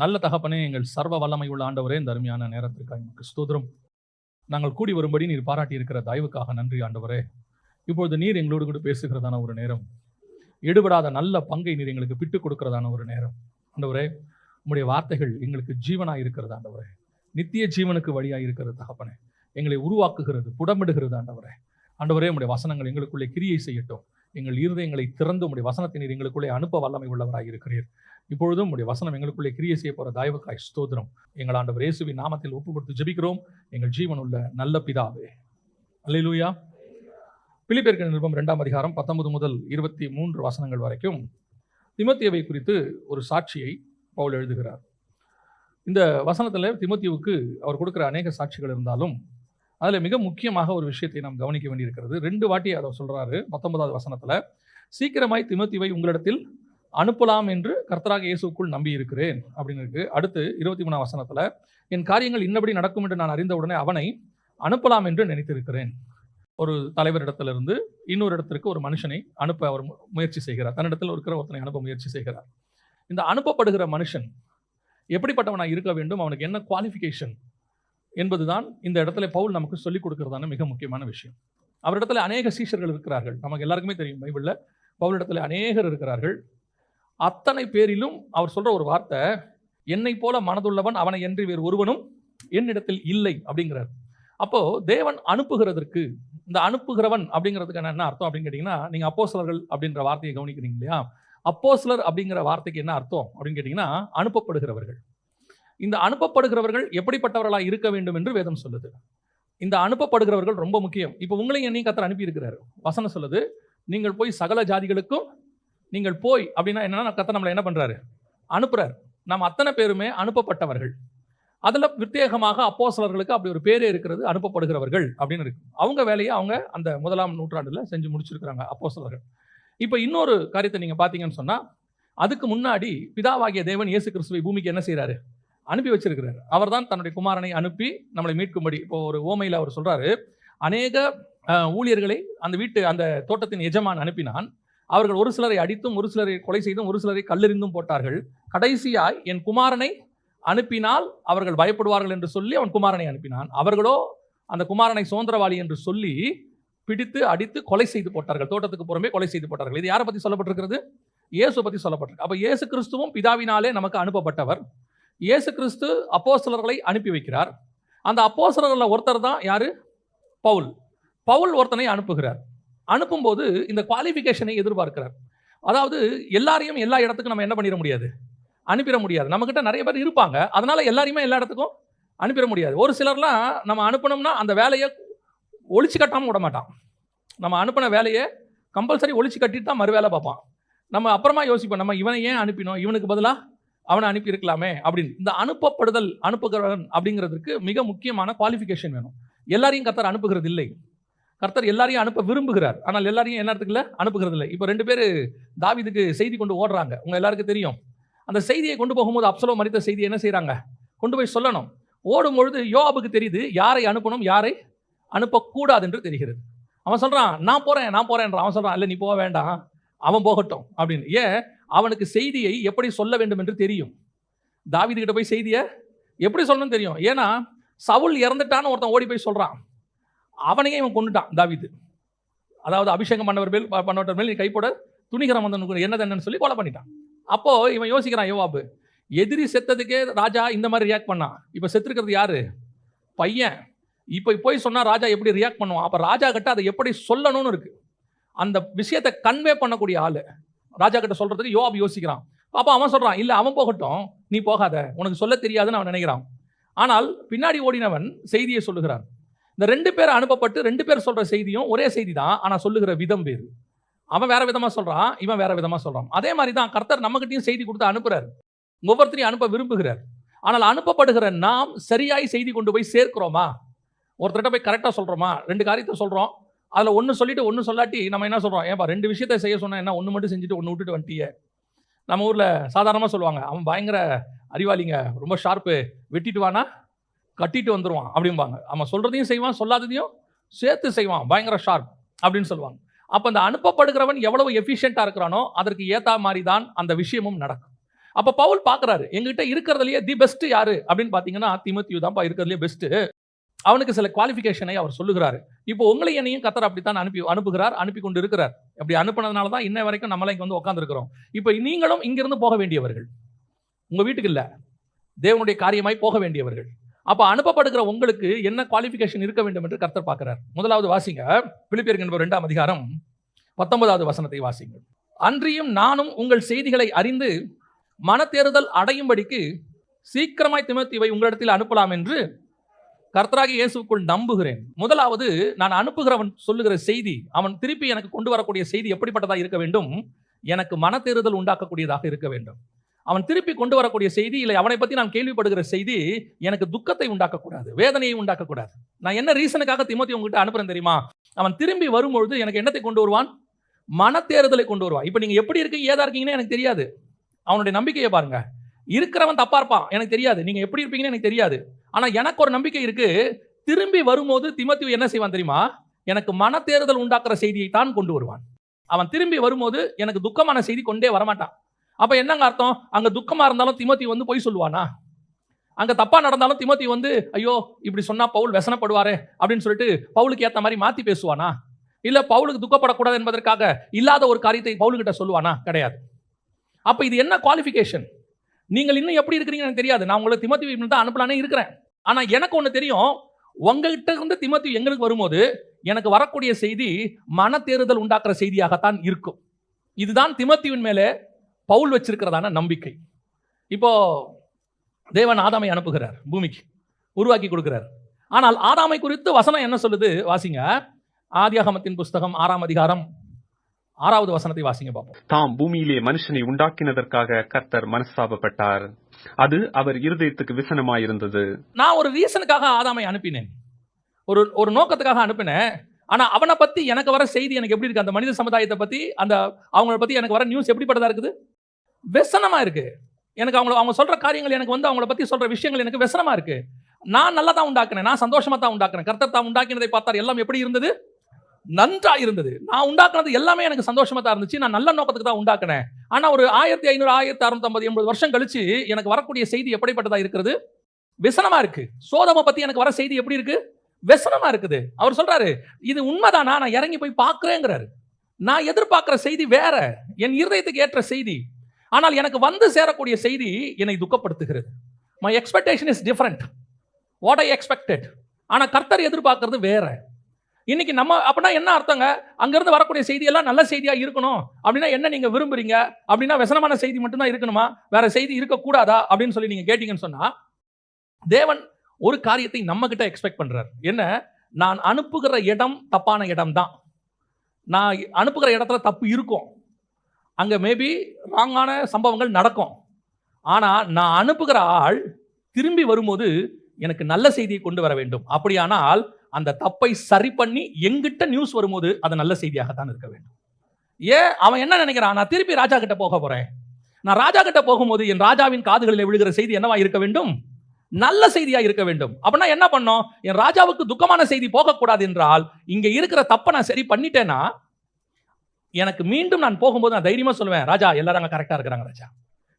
நல்ல தகப்பனே எங்கள் சர்வ வல்லமை உள்ள ஆண்டவரே இந்த அருமையான நேரத்திற்காக எங்களுக்கு ஸ்தோதிரம் நாங்கள் கூடி வரும்படி நீர் பாராட்டி இருக்கிற தயவுக்காக நன்றி ஆண்டவரே. இப்பொழுது நீர் எங்களோடு கூட பேசுகிறதான ஒரு நேரம். எடுபடாத நல்ல பங்கை நீர் எங்களுக்கு பிட்டுக் கொடுக்கிறதான ஒரு நேரம். ஆண்டவரே உங்களுடைய வார்த்தைகள் எங்களுக்கு ஜீவனாக இருக்கிறது ஆண்டவரே. நித்திய ஜீவனுக்கு வழியாக இருக்கிறது தகப்பனே. எங்களை உருவாக்குகிறது புடமிடுகிறது ஆண்டவரே. ஆண்டவரே உடைய வசனங்கள் எங்களுக்குள்ளே கிரியை செய்யட்டும். எங்கள் இருதயங்களை திறந்து உடைய வசனத்தை நீர் எங்களுக்குள்ளே அனுப்ப வல்லமை உள்ளவராக இருக்கிறீர். இப்பொழுதும் உடைய வசனம் எங்களுக்குள்ளே கிரியை செய்ய போகிற தயவுக்காய் ஸ்தோத்திரம். எங்கள் ஆண்டவர் இயேசுவின் நாமத்தில் ஒப்பு கொடுத்து ஜெபிக்கிறோம். எங்கள் ஜீவன் உள்ள நல்ல பிதாவே. அல்லேலூயா. பிலிப்பேர்கள் நிருபம் ரெண்டாம் அதிகாரம் பத்தொன்பது முதல் இருபத்தி மூன்று வசனங்கள் வரைக்கும் திமத்தியவை குறித்து ஒரு சாட்சியை பவுல் எழுதுகிறார். இந்த வசனத்தில் திமத்தியுவுக்கு அவர் கொடுக்குற அநேக சாட்சிகள் இருந்தாலும் அதில் மிக முக்கியமாக ஒரு விஷயத்தை நாம் கவனிக்க வேண்டியிருக்கிறது. ரெண்டு வாட்டி அதை சொல்றாரு பத்தொன்பதாவது வசனத்தில் சீக்கிரமாய் திமத்திவை உங்களிடத்தில் அனுப்பலாம் என்று கர்த்தராக இயேசுக்குள் நம்பி இருக்கிறேன் அப்படின்னு இருக்கு. அடுத்து இருபத்தி மூணாம் வசனத்தில் என் காரியங்கள் இன்னபடி நடக்கும் என்று நான் அறிந்த உடனே அவனை அனுப்பலாம் என்று நினைத்திருக்கிறேன். ஒரு தலைவரிடத்திலிருந்து இன்னொரு இடத்திற்கு ஒரு மனுஷனை அனுப்ப அவர் முயற்சி செய்கிறார். தன்னிடத்தில் இருக்கிற ஒருத்தனை அனுப்ப முயற்சி செய்கிறார். இந்த அனுப்பப்படுகிற மனுஷன் எப்படிப்பட்டவனாக இருக்க வேண்டும் அவனுக்கு என்ன குவாலிஃபிகேஷன் என்பதுதான் இந்த இடத்துல பவுல் நமக்கு சொல்லிக் கொடுக்கறதான மிக முக்கியமான விஷயம். அவரிடத்துல அநேக சீஷர்கள் இருக்கிறார்கள். நமக்கு எல்லாருக்குமே தெரியும் பைபிளில். பவுலிடத்தில் அநேகர் இருக்கிறார்கள். அத்தனை பேரிலும் அவர் சொல்கிற ஒரு வார்த்தை என்னை போல மனதுள்ளவன் அவனை என்று வேறு ஒருவனும் என்னிடத்தில் இல்லை அப்படிங்கிறார். அப்போது தேவன் அனுப்புகிறதற்கு இந்த அனுப்புகிறவன் அப்படிங்கிறதுக்கு என்ன அர்த்தம் அப்படின்னு கேட்டிங்கன்னா நீங்கள் அப்போஸ்தலர்கள் அப்படின்ற வார்த்தையை கவனிக்கிறீங்க இல்லையா? அப்போஸ்தலர் அப்படிங்கிற வார்த்தைக்கு என்ன அர்த்தம் அப்படின்னு கேட்டிங்கன்னா அனுப்பப்படுகிறவர்கள். இந்த அனுப்பப்படுகிறவர்கள் எப்படிப்பட்டவர்களாக இருக்க வேண்டும் என்று வேதம் சொல்லுது. இந்த அனுப்பப்படுகிறவர்கள் ரொம்ப முக்கியம். இப்போ உங்களையும் என்னையும் கத்தர் அனுப்பியிருக்கிறார். வசனம் சொல்லுது நீங்கள் போய் சகல ஜாதிகளுக்கும் நீங்கள் போய் அப்படின்னா என்னன்னா கத்த நம்மளை என்ன பண்ணுறாரு அனுப்புறாரு. நம்ம அத்தனை பேருமே அனுப்பப்பட்டவர்கள். அதில் பிரத்யேகமாக அப்போசலர்களுக்கு அப்படி ஒரு பேரே இருக்கிறது அனுப்பப்படுகிறவர்கள் அப்படின்னு இருக்கு. அவங்க வேலையை அவங்க அந்த முதலாம் நூற்றாண்டில் செஞ்சு முடிச்சிருக்கிறாங்க அப்போசலர்கள் இப்போ இன்னொரு காரியத்தை நீங்கள் பார்த்தீங்கன்னு சொன்னால் அதுக்கு முன்னாடி பிதாவாகிய தேவன் இயேசு கிறிஸ்துவை பூமிக்கு என்ன செய்கிறாரு அனுப்பி வச்சிருக்கிறார். அவர்தான் தன்னுடைய குமாரனை அனுப்பி நம்மளை மீட்கும்படி இப்போ ஒரு ஓமையில் அவர் சொல்றாரு அநேக ஊழியர்களை அந்த வீட்டு அந்த தோட்டத்தின் எஜமான் அனுப்பினான். அவர்கள் ஒரு சிலரை அடித்தும் ஒரு சிலரை கொலை செய்தும் ஒரு சிலரை கல்லெறிந்தும் போட்டார்கள். கடைசியாய் என் குமாரனை அனுப்பினால் அவர்கள் பயப்படுவார்கள் என்று சொல்லி அவன் குமாரனை அனுப்பினான். அவர்களோ அந்த குமாரனை சுதந்திரவாளி என்று சொல்லி பிடித்து அடித்து கொலை செய்து போட்டார்கள். தோட்டத்துக்கு புறமே கொலை செய்து போட்டார்கள். இது யாரை பற்றி சொல்லப்பட்டிருக்கிறது? இயேசு பற்றி சொல்லப்பட்டிருக்கு. அப்போ இயேசு கிறிஸ்துவும் பிதாவினாலே நமக்கு அனுப்பப்பட்டவர். இயேசு கிறிஸ்து அப்போசலர்களை அனுப்பி வைக்கிறார். அந்த அப்போசலர்களில் ஒருத்தர் தான் யார்? பவுல். பவுல் ஒருத்தனை அனுப்புகிறார். அனுப்பும்போது இந்த குவாலிஃபிகேஷனை எதிர்பார்க்கிறார். அதாவது எல்லாரையும் எல்லா இடத்துக்கும் நம்ம என்ன பண்ணிட முடியாது? அனுப்பிட முடியாது. நம்மக்கிட்ட நிறைய பேர் இருப்பாங்க. அதனால் எல்லாரையுமே எல்லா இடத்துக்கும் அனுப்பிட முடியாது. ஒரு சிலர்லாம் நம்ம அனுப்பணும்னா அந்த வேலையை ஒழிச்சு கட்டாமல் விட மாட்டான். நம்ம அனுப்பின வேலையை கம்பல்சரி ஒழிச்சு கட்டிட்டு தான் மறு வேலை பார்ப்பான். நம்ம அப்புறமா யோசிப்போம் நம்ம இவனை ஏன் அனுப்பினோம்? இவனுக்கு பதிலாக அவனை அனுப்பி இருக்கலாமே அப்படின்னு. இந்த அனுப்பப்படுதல் அனுப்புகிறவன் அப்படிங்கிறதுக்கு மிக முக்கியமான குவாலிஃபிகேஷன் வேணும். எல்லாரையும் கத்தர் அனுப்புகிறது இல்லை கர்த்தர் எல்லாரையும் அனுப்ப விரும்புகிறார். ஆனால் எல்லாரையும் என்ன இடத்துக்குல அனுப்புகிறது இல்லை இப்போ ரெண்டு பேர் தாவீதுக்கு செய்தி கொண்டு ஓடுறாங்க. உங்க எல்லாருக்கும் தெரியும். அந்த செய்தியை கொண்டு போகும்போது அப்சலோ மறித்த செய்தி என்ன செய்றாங்க? கொண்டு போய் சொல்லணும். ஓடும் பொழுது தெரியுது யாரை அனுப்பணும் யாரை அனுப்பக்கூடாது என்று தெரிகிறது. அவன் சொல்றான் நான் போறேன் நான் போகிறேன்றான் அவன் சொல்றான் இல்லை நீ போக வேண்டாம். அவன் போகட்டும். அப்படின்னு. ஏன்? அவனுக்கு செய்தியை எப்படி சொல்ல வேண்டும் என்று தெரியும். தாவீது கிட்ட போய் செய்தியை எப்படி சொல்லணும்னு தெரியும். ஏன்னா சவுல் இறந்துட்டான்னு ஒருத்தன் ஓடி போய் சொல்றான். அவனையே இவன் கொண்டுட்டான் தாவிது. அதாவது அபிஷேகம் பண்ணவர் மேல் பண்ணவர் மேல் நீ கைப்போட துணிகரம் வந்தவனுக்கு என்னது என்னன்னு சொல்லி கொலை பண்ணிட்டான். அப்போ இவன் யோசிக்கிறான் யோவாபு எதிரி செத்ததுக்கே ராஜா இந்த மாதிரி ரியாக்ட் பண்ணான் இப்போ செத்துருக்கிறது யார்? பையன். இப்போ போய் சொன்னால் ராஜா எப்படி ரியாக்ட் பண்ணுவான்? அப்போ ராஜா கிட்ட அதை எப்படி சொல்லணும்னு இருக்குது அந்த விஷயத்தை கன்வே பண்ணக்கூடிய ஆள். ராஜா கிட்ட சொல்கிறதுக்கு யோவாப் யோசிக்கிறான். அப்போ அவன் சொல்கிறான் இல்லை அவன் போகட்டும் நீ போகாத. உனக்கு சொல்ல தெரியாதுன்னு அவன் நினைக்கிறான். ஆனால் பின்னாடி ஓடினவன் செய்தியை சொல்லுகிறான். இந்த ரெண்டு பேர் அனுப்பப்பட்டு ரெண்டு பேர் சொல்கிற செய்தியும் ஒரே செய்தி தான் ஆனால் சொல்லுகிற விதம் வேறு. அவன் வேற விதமாக சொல்கிறான் இவன் வேற விதமாக சொல்கிறான் அதே மாதிரி தான் கர்த்தர் நம்மகிட்டையும் செய்தி கொடுத்து அனுப்புறாரு. ஒவ்வொருத்தரையும் அனுப்ப விரும்புகிறார். ஆனால் அனுப்பப்படுகிற நாம் சரியாய் செய்தி கொண்டு போய் சேர்க்கிறோமா? ஒருத்தர்கிட்ட போய் கரெக்டாக சொல்கிறோமா ரெண்டு காரியத்தை சொல்கிறோம் அதில் ஒன்று சொல்லிட்டு ஒன்று சொல்லாட்டி நம்ம என்ன சொல்கிறோம் ஏன்பா ரெண்டு விஷயத்தை செய்ய சொன்னா என்ன? ஒன்று மட்டும் செஞ்சுட்டு ஒன்று விட்டுட்டு வந்துட்டியே. நம்ம ஊரில் சாதாரணமாக சொல்லுவாங்க அவன் பயங்கர அறிவாளிங்க ரொம்ப ஷார்ப்பு வெட்டிட்டு வானா? கட்டிட்டு வந்துருவான் அப்படிம்பாங்க. அவன் சொல்றதையும் செய்வான் சொல்லாததையும் சேர்த்து செய்வான். பயங்கர ஷார்ப் அப்படின்னு சொல்லுவாங்க. அப்போ அந்த அனுப்பப்படுகிறவன் எவ்வளவு எஃபிஷியண்ட்டாக இருக்கிறானோ அதற்கு ஏற்ற மாதிரி தான் அந்த விஷயமும் நடக்கும். அப்ப பவுல் பார்க்கறாரு எங்ககிட்ட இருக்கிறதுலையே தி பெஸ்ட் யாரு? அப்படின்னு பார்த்தீங்கன்னா திமுத்தியு தான்ப்பா இருக்கிறதுலயே பெஸ்ட்டு அவனுக்கு சில குவாலிஃபிகேஷனை அவர் சொல்லுகிறாரு. இப்போ உங்களை என்னையும் கத்தர் அப்படித்தான் அனுப்பி அனுப்புகிறார் அனுப்பி கொண்டு இருக்கிறார் அப்படி அனுப்பினதுனால தான் இன்ன வரைக்கும் நம்மளே இங்க வந்து உட்காந்துருக்கிறோம் இப்போ நீங்களும் இங்கிருந்து போக வேண்டியவர்கள். உங்க வீட்டுக்கு இல்ல. தேவனுடைய காரியமாய் போக வேண்டியவர்கள். அப்ப அனுப்பப்படுகிற உங்களுக்கு என்ன குவாலிஃபிகேஷன் இருக்க வேண்டும் என்று கர்த்தர் பார்க்கிறார். முதலாவது வாசிங்க. பிலிப்பியர்கள் என்பவர் இரண்டாம் அதிகாரம் பத்தொன்பதாவது வசனத்தை வாசிங்க அன்றியும் நானும் உங்கள் செய்திகளை அறிந்து மனத்தேறுதல் அடையும்படிக்கு சீக்கிரமாய் திமோத்திவை உங்களிடத்தில் அனுப்பலாம் என்று கர்த்தராகி இயேசுக்குள் நம்புகிறேன். முதலாவது நான் அனுப்புகிறவன் சொல்லுகிற செய்தி அவன் திருப்பி எனக்கு கொண்டு வரக்கூடிய செய்தி எப்படிப்பட்டதாக இருக்க வேண்டும்? எனக்கு மனத்தேறுதல் உண்டாக்கக்கூடியதாக இருக்க வேண்டும். அவன் திருப்பி கொண்டு வரக்கூடிய செய்தி இல்லை அவனை பற்றி நான் கேள்விப்படுகிற செய்தி எனக்கு துக்கத்தை உண்டாக்கக்கூடாது வேதனையை உண்டாக்கக்கூடாது. நான் என்ன ரீசனுக்காக திமுத்தி உங்ககிட்ட அனுப்புறேன் தெரியுமா? அவன் திரும்பி வரும்பொழுது எனக்கு என்னத்தை கொண்டு வருவான்? மனத்தேறுதலை கொண்டு வருவான். இப்போ நீங்கள் எப்படி இருக்கீங்க ஏதா இருக்கீங்கன்னு எனக்கு தெரியாது. அவனுடைய நம்பிக்கையை பாருங்க. இருக்கிறவன் தப்பா இருப்பான் எனக்கு தெரியாது. நீங்க எப்படி இருப்பீங்கன்னு எனக்கு தெரியாது. ஆனா எனக்கு ஒரு நம்பிக்கை இருக்கு. திரும்பி வரும்போது திமத்தியு என்ன செய்வான் தெரியுமா? எனக்கு மனத்தேறுதல் உண்டாக்குற செய்தியை தான் கொண்டு வருவான். அவன் திரும்பி வரும்போது எனக்கு துக்கமான செய்தி கொண்டே வரமாட்டான். அப்போ என்னங்க அர்த்தம்? அங்கே துக்கமாக இருந்தாலும் திமத்தி வந்து பொய் சொல்லுவானா? அங்கே தப்பாக நடந்தாலும் திமத்தி வந்து ஐயோ இப்படி சொன்னால் பவுல் வெசனப்படுவாரு அப்படின்னு சொல்லிட்டு பவுலுக்கு ஏற்ற மாதிரி மாற்றி பேசுவானா? இல்லை பவுலுக்கு துக்கப்படக்கூடாது என்பதற்காக இல்லாத ஒரு காரியத்தை பவுலுக்கிட்ட சொல்லுவானா? கிடையாது. அப்போ இது என்ன குவாலிஃபிகேஷன் நீங்கள் இன்னும் எப்படி இருக்கிறீங்கன்னு எனக்கு தெரியாது. நான் உங்களுக்கு திமத்தி தான் அனுப்பலானே இருக்கிறேன். ஆனால் எனக்கு ஒன்று தெரியும். உங்கள்கிட்ட இருந்து திமத்தி எங்களுக்கு வரும்போது எனக்கு வரக்கூடிய செய்தி மன மனத்தேறுதல் உண்டாக்குற செய்தியாகத்தான் இருக்கும். இதுதான் திமத்தியின் மேலே பவுல் வச்சிருக்கிறதான நம்பிக்கை. இப்போ தேவன் ஆதாமை அனுப்புகிறார் பூமிக்கு உருவாக்கி கொடுக்கிறார். ஆனால் ஆதாமை குறித்து வசனம் என்ன சொல்லுது? வாசிங்க. ஆதியாகமத்தின் புஸ்தகம் ஆறாம் அதிகாரம் ஆறாவது வசனத்தை வாசிங்க பார்ப்போம் தாம் பூமியிலே மனுஷனை உண்டாக்கினதற்காக கர்த்தர் மனஸ்தாபப்பட்டார். அது அவர் இருதயத்துக்கு விசனமாயிருந்தது. நான் ஒரு ரீசனுக்காக ஆதாமை அனுப்பினேன். ஒரு ஒரு நோக்கத்துக்காக அனுப்பினேன். ஆனா அவனை பத்தி எனக்கு வர செய்தி எனக்கு எப்படி இருக்கு? அந்த மனித சமுதாயத்தை பத்தி அந்த அவங்கள பத்தி எனக்கு வர நியூஸ் எப்படிப்பட்டதா இருக்குது? வெசனமாக இருக்குது எனக்கு அவங்கள அவங்க சொல்கிற காரியங்கள் எனக்கு வந்து அவங்கள பற்றி சொல்கிற விஷயங்கள் எனக்கு வெசனமாக இருக்குது நான் நல்லா தான் உண்டாக்குனேன். நான் சந்தோஷமாக தான் உண்டாக்குனேன். கர்த்தர் தான் உண்டாக்கினதை பார்த்தார். எல்லாம் எப்படி இருந்தது? நன்றாக இருந்தது. நான் உண்டாக்குனது எல்லாமே எனக்கு சந்தோஷமாக தான் இருந்துச்சு. நான் நல்ல நோக்கத்துக்கு தான் உண்டாக்குனேன். ஆனால் ஒரு ஆயிரத்தி ஐநூறு ஆயிரத்தி அறுநூத்தம்பது எண்பது வருஷம் கழிச்சு எனக்கு வரக்கூடிய செய்தி எப்படிப்பட்டதாக இருக்கிறது? விசனமாக இருக்குது சோதமை பற்றி எனக்கு வர செய்தி எப்படி இருக்குது வெசனமாக இருக்குது. அவர் சொல்கிறாரு இது உண்மைதானா? நான் இறங்கி போய் பார்க்குறேங்கிறாரு. நான் எதிர்பார்க்குற செய்தி வேற. என் இருதயத்துக்கு ஏற்ற செய்தி ஆனால் எனக்கு வந்து சேரக்கூடிய செய்தி என்னை துக்கப்படுத்துகிறது. My expectation is different what I expected ஆனால் கர்த்தர் எதிர்பார்க்கறது வேற. இன்னைக்கு நம்ம அப்படின்னா என்ன அர்த்தங்க? அங்கேருந்து வரக்கூடிய செய்தியெல்லாம் நல்ல செய்தியாக இருக்கணும். அப்படின்னா என்ன நீங்கள் விரும்புறீங்க? அப்படின்னா விசனமான செய்தி மட்டும்தான் இருக்கணுமா? வேற செய்தி இருக்கக்கூடாதா? அப்படின்னு சொல்லி நீங்கள் கேட்டீங்கன்னு சொன்னால் தேவன் ஒரு காரியத்தை நம்மக்கிட்ட எக்ஸ்பெக்ட் பண்ணுறார் என்ன? நான் அனுப்புகிற இடம் தப்பான இடம் தான் நான் அனுப்புகிற இடத்துல தப்பு இருக்கும். அங்கே மேபி ராங்கான சம்பவங்கள் நடக்கும். ஆனால் நான் அனுப்புகிற ஆள் திரும்பி வரும்போது எனக்கு நல்ல செய்தியை கொண்டு வர வேண்டும். அப்படியானால் அந்த தப்பை சரி பண்ணி எங்கிட்ட நியூஸ் வரும்போது அது நல்ல செய்தியாகத்தான் இருக்க வேண்டும். ஏன்? அவன் என்ன நினைக்கிறான்? நான் திருப்பி ராஜா கிட்ட போக போகிறேன் நான் ராஜா கிட்ட போகும்போது என் ராஜாவின் காதுகளில் விழுகிற செய்தி என்னவா இருக்க வேண்டும்? நல்ல செய்தியா இருக்க வேண்டும். அப்படின்னா என்ன பண்ணோம்? என் ராஜாவுக்கு துக்கமான செய்தி போகக்கூடாது என்றால் இங்க இருக்கிற தப்பை நான் சரி பண்ணிட்டேன்னா எனக்கு மீண்டும் நான் போகும்போது நான் தைரியமாக சொல்லுவேன் ராஜா எல்லாரும் அங்கே கரெக்டாக இருக்கிறாங்க ராஜா.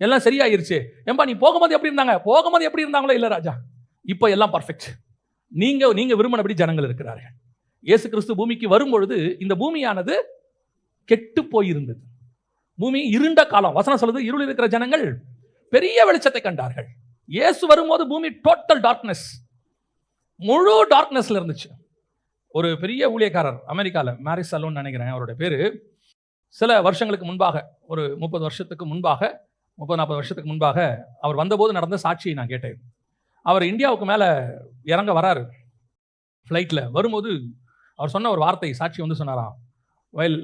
எல்லாம் சரியாயிருச்சு. ஏம்பா நீ போகும்போது எப்படி இருந்தாங்க? போகும்போது எப்படி இருந்தாங்களோ இல்லை ராஜா. இப்போ எல்லாம் பர்ஃபெக்ட் நீங்கள் நீங்கள் விரும்பினபடி ஜனங்கள் இருக்கிறார்கள். இயேசு கிறிஸ்து பூமிக்கு வரும்பொழுது இந்த பூமியானது கெட்டு போயிருந்தது. பூமி இருண்ட காலம் வசனம் சொல்லுது இருள் இருக்கிற ஜனங்கள் பெரிய வெளிச்சத்தை கண்டார்கள். இயேசு வரும்போது பூமி டோட்டல் டார்க்னஸ் முழு டார்க்னஸ்ல இருந்துச்சு. ஒரு பெரிய ஊழியக்காரர் அமெரிக்காவில் மேரிஸ் சலூன் நினைக்கிறேன் அவருடைய பேர். சில வருஷங்களுக்கு முன்பாக ஒரு முப்பது வருஷத்துக்கு முன்பாக முப்பது நாற்பது வருஷத்துக்கு முன்பாக அவர் வந்தபோது நடந்த சாட்சியை நான் கேட்டேன். அவர் இந்தியாவுக்கு மேலே இறங்க வராரு. ஃப்ளைட்டில் வரும்போது அவர் சொன்ன ஒரு வார்த்தை சாட்சி வந்து சொன்னாராம் while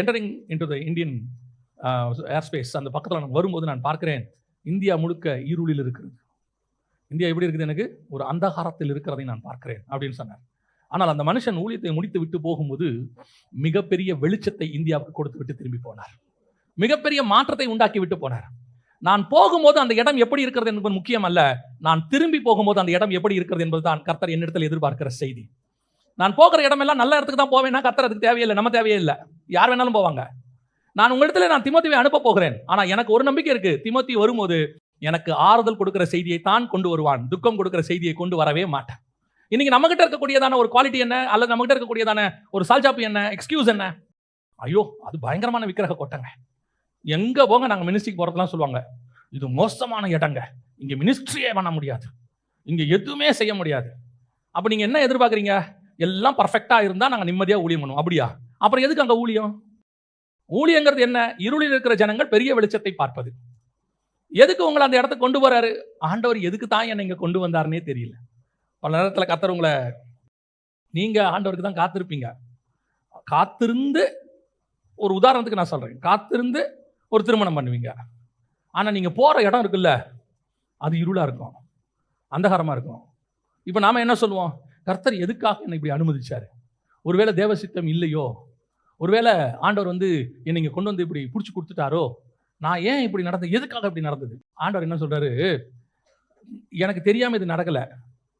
entering into the Indian airspace அந்த பக்கத்தில் நான் வரும்போது நான் பார்க்கிறேன் இந்தியா முழுக்க ஈருளில் இருக்கிறது. இந்தியா எப்படி இருக்குது எனக்கு? ஒரு அந்தகாரத்தில் இருக்கிறதை நான் பார்க்கிறேன் அப்படின்னு சொன்னார். ஆனால் அந்த மனுஷன் ஊழியத்தை முடித்து விட்டு போகும்போது மிகப்பெரிய வெளிச்சத்தை இந்தியாவுக்கு கொடுத்து விட்டு திரும்பி போனார். மிகப்பெரிய மாற்றத்தை உண்டாக்கி விட்டு போனார். நான் போகும்போது அந்த இடம் எப்படி இருக்கிறது என்பது முக்கியம் அல்ல நான் திரும்பி போகும்போது அந்த இடம் எப்படி இருக்கிறது என்பது தான் கர்த்தர் என்னிடத்தில் எதிர்பார்க்கிற செய்தி. நான் போகிற இடமெல்லாம் நல்ல இடத்துக்கு தான் போவேன்னா கர்த்தர் அதுக்கு தேவையில்லை நம்ம தேவையில்லை. யார் வேணாலும் போவாங்க. நான் உங்களிடத்துல நான் திமோத்தியை அனுப்ப போகிறேன். ஆனா எனக்கு ஒரு நம்பிக்கை இருக்கு. திமத்தி வரும்போது எனக்கு ஆறுதல் கொடுக்கிற செய்தியை தான் கொண்டு வருவான். துக்கம் கொடுக்கிற செய்தியை கொண்டு வரவே மாட்டேன். இன்னைக்கு நம்மகிட்ட இருக்கக்கூடியதான ஒரு குவாலிட்டி என்ன? அல்லது நம்மகிட்ட இருக்கக்கூடியதான ஒரு சால்ஜாப்பு என்ன? எக்ஸ்கியூஸ் என்ன? ஐயோ அது பயங்கரமான விக்கிரக கொட்டங்க. எங்கே போங்க நாங்கள் மினிஸ்ட்ரிக்கு போகிறதுலாம் சொல்லுவாங்க. இது மோசமான இடங்க. இங்கே மினிஸ்ட்ரியே பண்ண முடியாது. இங்கே எதுவுமே செய்ய முடியாது. அப்போ நீங்கள் என்ன எதிர்பார்க்குறீங்க? எல்லாம் பர்ஃபெக்டாக இருந்தால் நாங்கள் நிம்மதியாக ஊழியம் பண்ணுவோம். அப்படியா? அப்புறம் எதுக்கு அங்கே ஊழியம்? ஊழியங்கிறது என்ன? இருளில் இருக்கிற ஜனங்கள் பெரிய வெளிச்சத்தை பார்ப்பது. எதுக்கு உங்களை அந்த இடத்த கொண்டு வராரு ஆண்டவர் எதுக்கு தான் என்னை இங்கே கொண்டு வந்தாருன்னே தெரியல. பல நேரத்தில் கத்தர் உங்களை நீங்கள் ஆண்டவருக்கு தான் காத்திருப்பீங்க. காத்திருந்து ஒரு உதாரணத்துக்கு நான் சொல்கிறேன் காத்திருந்து ஒரு திருமணம் பண்ணுவீங்க. ஆனால் நீங்கள் போகிற இடம் இருக்குல்ல அது இருளாக இருக்கும். அந்தகாரமாக இருக்கும். இப்போ நாம் என்ன சொல்லுவோம்? கர்த்தர் எதுக்காக என்னை இப்படி அனுமதிச்சார்? ஒருவேளை தேவசித்தம் இல்லையோ? ஒருவேளை ஆண்டவர் வந்து என்னை இங்கே கொண்டு வந்து இப்படி பிடிச்சி கொடுத்துட்டாரோ? நான் ஏன் இப்படி நடந்தது எதுக்காக இப்படி நடந்தது? ஆண்டவர் என்ன சொல்கிறாரு எனக்கு தெரியாமல் இது நடக்கலை.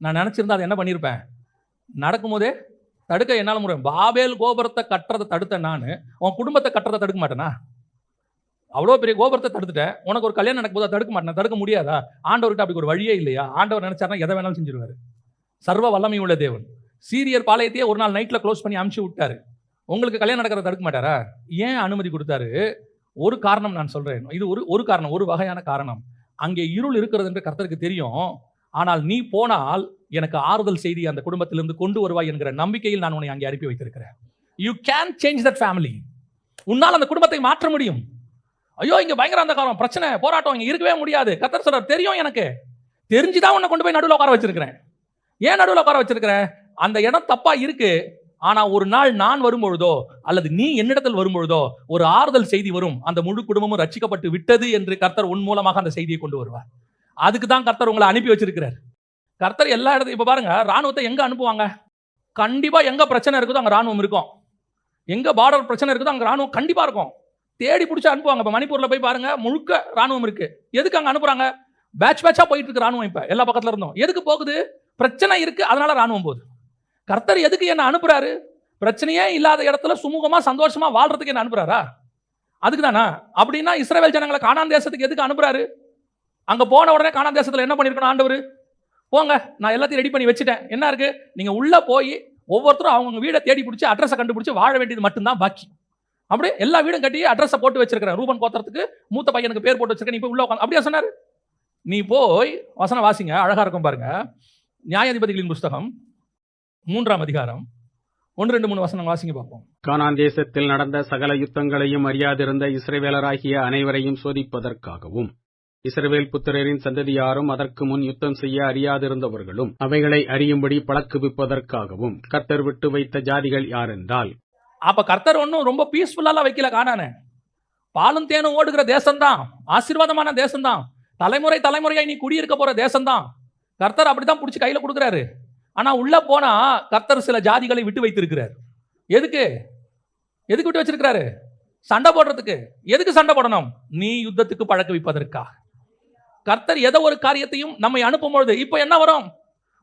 நான் நினச்சிருந்தா அதை என்ன பண்ணியிருப்பேன் நடக்கும்போதே தடுக்க என்னால் முடியும். பாபேல் கோபுரத்தை கட்டுறதை தடுத்தேன் நான். உன் குடும்பத்தை கட்டுறதை தடுக்க மாட்டேனா? அவ்வளோ பெரிய கோபுரத்தை தடுத்துட்டேன். உனக்கு ஒரு கல்யாணம் நடக்கும்போது தடுக்க மாட்டேன்? தடுக்க முடியாதா? ஆண்டவர்கிட்ட அப்படி ஒரு வழியே இல்லையா? ஆண்டவர் நினைச்சாருன்னா எதை வேணாலும் செஞ்சிருவார். சர்வ வல்லமை உள்ள தேவன். சீரியர் பாளையத்தையே ஒரு நாள் நைட்டில் க்ளோஸ் பண்ணி அமுச்சு விட்டாரு. உங்களுக்கு கல்யாணம் நடக்கிறத தடுக்க மாட்டாரா? ஏன் அனுமதி கொடுத்தாரு? ஒரு காரணம் நான் சொல்கிறேன் இது ஒரு ஒரு காரணம் ஒரு வகையான காரணம். அங்கே இருள் இருக்கிறது என்று கர்த்தருக்கு தெரியும். ஆனால் நீ போனால் எனக்கு ஆறுதல் செய்தி அந்த குடும்பத்திலிருந்து கொண்டு வருவாய் என்கிற நம்பிக்கையில் நான் உன்னை அங்கே அனுப்பி வைத்திருக்கிறேன். You can change that family உன்னால் அந்த குடும்பத்தை மாற்ற முடியும். ஐயோ இங்க பயங்கர அந்த காலம். பிரச்சனை போராட்டம் இங்க இருக்கவே முடியாது. கத்தர் சொல்றார் தெரியும் எனக்கு. தெரிஞ்சுதான் உன்னை கொண்டு போய் நடுவில் உட்கார வச்சிருக்கிறேன். ஏன் நடுவில் உட்கார வச்சிருக்கிறேன்? அந்த இடம் தப்பா இருக்கு. ஆனா ஒரு நாள் நான் வரும்பொழுதோ அல்லது நீ என்னிடத்தில் வரும்பொழுதோ ஒரு ஆறுதல் செய்தி வரும். அந்த முழு குடும்பமும் ரட்சிக்கப்பட்டு விட்டது என்று கர்த்தர் உன் மூலமாக அந்த செய்தியை கொண்டு வருவார். அதுக்கு தான் கர்த்தர் உங்களை அனுப்பி வச்சிருக்கிறார். கர்த்தர் எல்லா இடத்துல இப்போ பாருங்க ராணுவத்தை எங்கே அனுப்புவாங்க? கண்டிப்பாக எங்கே பிரச்சனை இருக்குதோ அங்கே ராணுவம் இருக்கும். எங்கே பார்டர் பிரச்சனை இருக்குதோ அங்கே ராணுவம் கண்டிப்பாக இருக்கும். தேடி பிடிச்சி அனுப்புவாங்க. இப்போ மணிப்பூரில் போய் பாருங்க முழுக்க ராணுவம் இருக்கு. எதுக்கு அங்கே அனுப்புறாங்க? பேட்ச் பேட்சாக போயிட்டு இருக்கு ராணுவம் இப்போ எல்லா பக்கத்துல இருந்தும். எதுக்கு போகுது? பிரச்சனை இருக்கு அதனால ராணுவம் போகுது. கர்த்தர் எதுக்கு என்ன அனுப்புறாரு? பிரச்சனையே இல்லாத இடத்துல சுமூகமா சந்தோஷமா வாழ்றதுக்கு என்ன அனுப்புறாரா? அதுக்கு தானா அப்படின்னா இஸ்ரேல் ஜனங்களை காணான் தேசத்துக்கு எதுக்கு அனுப்புறாரு? அங்கே போன உடனே காணான் தேசத்தில் என்ன பண்ணியிருக்கணும் ஆண்டவர்? போங்க நான் எல்லாத்தையும் ரெடி பண்ணி வச்சுட்டேன். என்ன இருக்குது நீங்கள் உள்ளே போய் ஒவ்வொருத்தரும் அவங்க வீடை தேடி பிடிச்சி அட்ரஸை கண்டுபிடிச்சி வாழ வேண்டியது மட்டும்தான் பாக்கி. அப்படியே எல்லா வீடும் கட்டி அட்ரஸை போட்டு வச்சிருக்கிறேன். ரூபன் கோத்திரத்துக்கு மூத்த பையனுக்கு பேர் போட்டு வச்சிருக்கேன். நீ போய் உள்ள உட்காந்து அப்படியே சொன்னார்? நீ போய் வசனம் வாசிங்க அழகாக இருக்கும் பாருங்க. நியாயாதிபதிகளின் புஸ்தகம் மூன்றாம் அதிகாரம். ஒன்று ரெண்டு மூணு வசனம் வாசிங்க பார்ப்போம். கானான் தேசத்தில் நடந்த சகல யுத்தங்களையும் அறியாதிருந்த இஸ்ரேவேலராகிய அனைவரையும் சோதிப்பதற்காகவும். இஸ்ரவேல் புத்திரரின் சந்ததியாரும் அதற்கு முன் யுத்தம் செய்ய அறியாதிருந்தவர்களும் அவைகளை அறியும்படி பழக்குவிப்பதற்காகவும் கர்த்தர் விட்டு வைத்த ஜாதிகள் யாரென்றால் அப்ப கர்த்தர் ஒன்றும் ரொம்ப பீஸ்ஃபுல்லாலாம் வைக்கல காணானே பாலும் தேனும் ஓடுகிற தேசம்தான் ஆசீர்வாதமான தேசம்தான். தலைமுறை தலைமுறையாய் நீ குடியிருக்க போற தேசம்தான். கர்த்தர் அப்படித்தான் பிடிச்சி கையில கொடுக்குறாரு. ஆனா உள்ள போனா கர்த்தர் சில ஜாதிகளை விட்டு வைத்திருக்கிறார். எதுக்கு? எதுக்கு விட்டு வச்சிருக்கிறாரு? சண்டை போடுறதுக்கு. எதுக்கு சண்டை போடணும்? நீ யுத்தத்துக்கு பழக்க வைப்பதற்காக கர்த்தர் ஏதோ ஒரு காரியத்தையும் நம்மை அனுப்பும் பொழுது இப்போ என்ன வரும்?